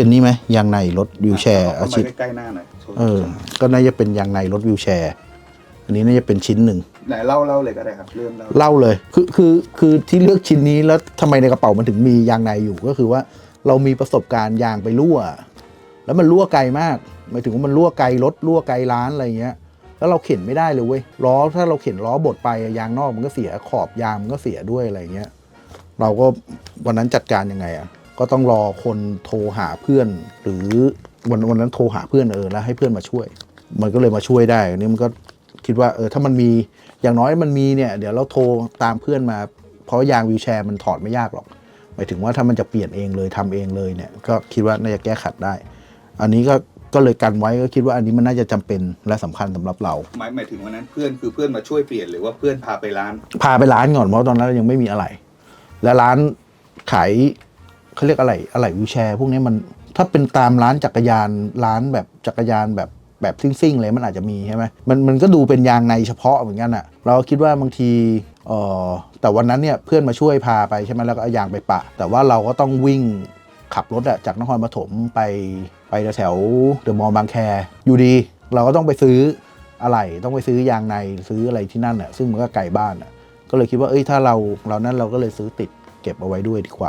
เป็นนี่ไหมยางในรถวิวแชร์เข้าอามาชีพใกล้ๆหน้าหน่อยโชว์เออ ก็น่าจะเป็นยางในรถวิวแชร์ อันนี้น่าจะเป็นชิ้นหนึ่งไหนเล่าเล่าเลยก็ได้ครับเริ่มเล่าเล่าเลย คือคือคือที่เลือกชิ้นนี้แล้วทำไมในกระเป๋ามันถึงมียางในอยู่ก็คือว่า เรามีประสบการณ์ยางไปรั่ว แล้วมันรั่วไกลมากหมายถึงว่ามันรั่วไกลรถรั่วไกลร้านอะไรเงี้ยแล้วเราเข็นไม่ได้เลยเว้ยล้อถ้าเราเข็นล้อบดไปอะยางนอกมันก็เสียขอบยางมันก็เสียด้วยอะไรเงี้ยเราก็วันนั้นจัดการยังไงอะ ก็ต้องรอคนโทรหาเพื่อน หรือวันวันนั้นโทรหาเพื่อนเออแล้วให้เพื่อนมาช่วย มันก็เลยมาช่วยได้อันนี้มันก็คิดว่าเออถ้ามันมีอย่างน้อยมันมีเนี่ยเดี๋ยวเราโทรตามเพื่อนมา เพราะยางวีลแชร์มันถอดไม่ยากหรอกหมายถึงว่าถ้ามันจะเปลี่ยนเองเลยทำเองเลยเนี่ยก็คิดว่าน่าจะแก้ขัดได้ อันนี้ก็ก็เลยกันไว้ก็คิดว่าอันนี้มันน่าจะจำเป็นและสำคัญสำหรับเราหมายหมายถึงวันนั้นเพื่อนคือเพื่อนมาช่วยเปลี่ยนหรือว่าเพื่อนพาไปร้าน พาไปร้านก่อนเพราะตอนนั้นเรายังไม่มีอะไร และร้านขาย เขาเรียกอะไรอะไรวิวแชร์พวกนี้มันถ้าเป็นตามร้านจักรยานร้านแบบจักรยานแบบแบบซิ่งๆเลยมันอาจจะมีใช่ไหมมันมันก็ดูเป็นยางในเฉพาะเหมือนกันอะเราคิดว่าบางทีเออแต่วันนั้นเนี่ยเพื่อนมาช่วยพาไปใช่ไหมแล้วก็เอายางไปปะ แต่ว่าเราก็ต้องวิ่งขับรถอะจากนครปฐมไปไปแถวเดอะมอลล์บางแคอยู่ดี เราก็ต้องไปซื้ออะไรต้องไปซื้อยางในซื้ออะไรที่นั่นอะซึ่งมันก็ไกลบ้านอะก็เลยคิดว่าเอ้ยถ้าเราเรานั้นเราก็เลยซื้อติดเก็บเอาไว้ด้วยดีกว่า